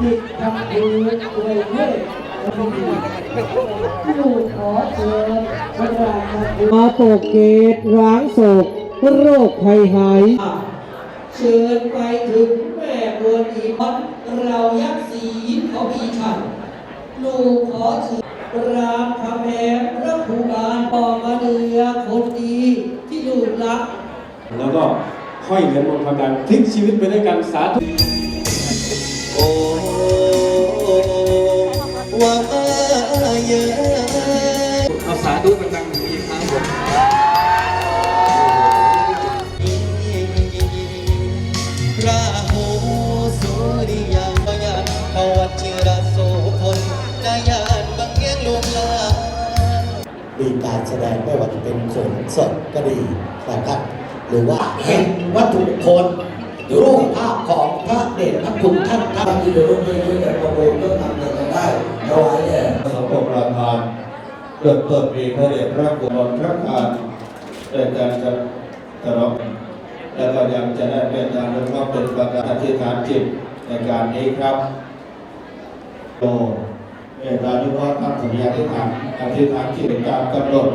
จิตทำคือด้วยเมตลูกขอเชิญพระราชามาโปกเกตร้างโศกโรคภัยหาย เชิญไปถึงแม่เบิร์นอีพอนเรายักษ์สีเขามีฉันลูกขอเชิญรามคำแหงพระภูบาลปอมาเดือคนดีที่ลูกรัก แล้วก็ห้อยเหรียญมงคลดังพลิกชีวิตไปด้วยกันสาธุ โอ้ว่าเยอะเอาสาธุดังๆอีกครั้งผมพระโหสุริยังพยานเขวัชิระโสพลนายานบางเงี้ยลวงลามีการแสดงไม่ว่าจะเป็นโขนสดก็ดีนะครับหรือว่าเห็นวัตถุมงคล รูปภาพของพระเดชพระคุณท่านท่านที่เดินไปด้วยกันประโงก็ทำเงินกันได้ถวายแด่สังคมประธานเกิดต้นปีพระเดชพระคุณพระการในการจะตลอดและก็ยังจะได้เป็นการร่วมเป็นประการอธิษฐานจิตในการนี้ครับโตเมตตานุภาพท่านสัญญาอธิษฐานอธิษฐานจิตตามกำหนด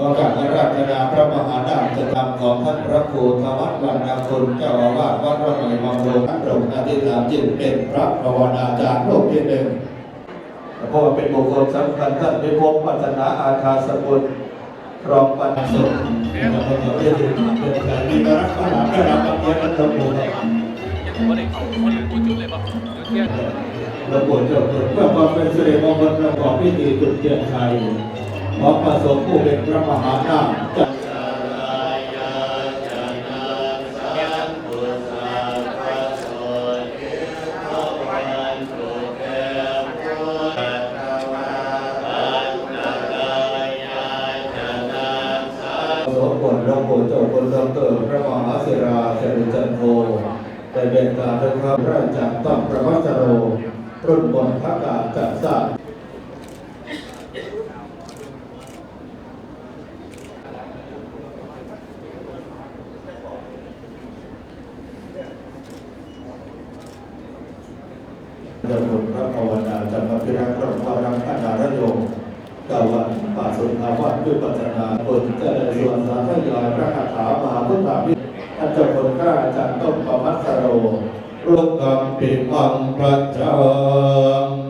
โอกาสอาราธนาพระมหาดาจะทำของท่านพระครูธวัฒน์วรรณคุณเจ้าอาวาสวัดระเมยมังโลท่านตรงอธิษฐานจิตเป็นพระภาวนาจารย์รูปที่หนึ่งเพราะว่าเป็นบุคคลสำคัญท่านเป็นพงปัฒนาอาคาสกุลรองปัญสุขนะเป็นเรื่องที่เป็นการมีรักษาได้รับการเยี่ยมรับรู้ระบบเจ้าเพื่อความเป็นสิริมงคลประกอบพิธีจุดเทียนชัย ขอประสงค์ผู้เป็นพระมหานาคจะสมบทหลวงปู่เจ้าคุณดอกเตอรพระมหาศิราเสริจันโทได้เป็นการเดินทางพระราชจักรต้องประวัติโรรุ่นบนพระกาศจักรสร้างดำ รงพระภาวนาจัมาพิรักษ์พระพารังอนาดโยมกาวันป่าสุนทาวาดด้วยปัจจนาบนเจริญส่วนสาธยายพระคาถามหาพุทธาภิท่าจารย์คนกล้าอาจารย์ต้นประมัสสโรร่วมกรรมปิพังพระจัง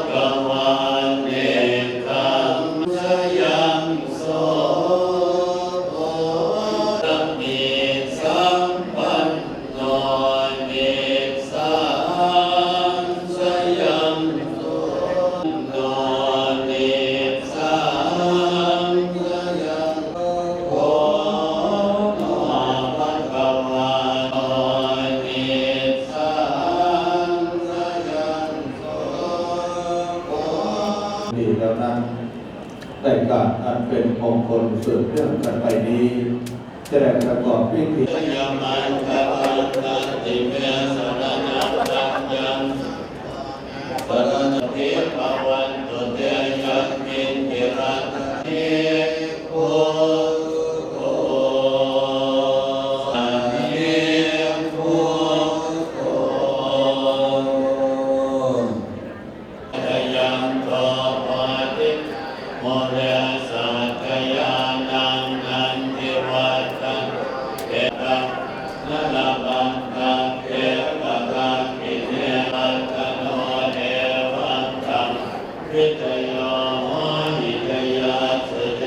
เป็นมงคลสืบเรื่องกันไปนี้จ้ประกอบพิธียาแล้ว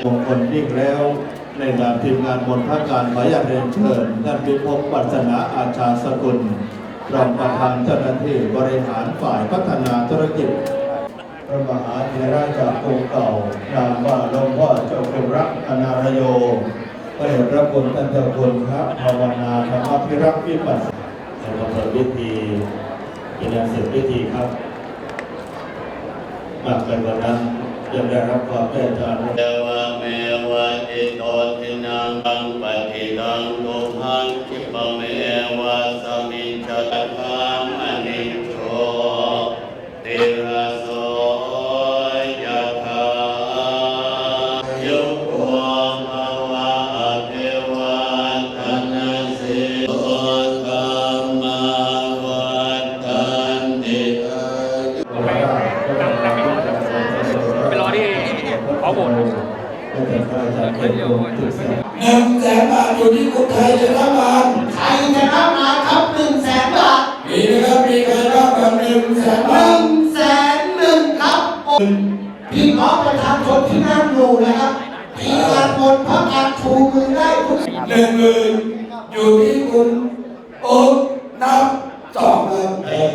มงคลยิ่งแล้วในนามทีมงานมนพักการขออยากเรียนเชิญท่านพิภพปัสนาอาชาสกุลรองประธานเจ้าหน้าที่บริหารฝ่ายพัฒนาธุรกิจ พระมหาเถระจากกรุงเก่านามว่าหลวงพ่อเจ้าคุณรักอนารโยพระเดชพระคุณท่านเจ้าคุณพระภาวนาธรรมพิรักษ์วิปัสสนาเราเปิดพิธีกินเสร็จพิธีครับ ปกว่านั้นจะได้รับความเมตตาเทวเมวะอิโตทินังตังปะ ขาโบสถ์หนึ่งแสนบาทอยู่ที่คุณไทยชนะมารไทยชนะมาครับหนึ่งแสนบาทมีนะครับมีใครบ้างครับหนึ่งแสนบาทหนึ่งแสนหนึ่งครับพี่น้องประชาชนที่นั่งอยู่นะครับทีมงานบนพักการชูมือได้ทุกหนึ่งหมื่นอยู่ที่คุณโอ๊ตนับสองครับ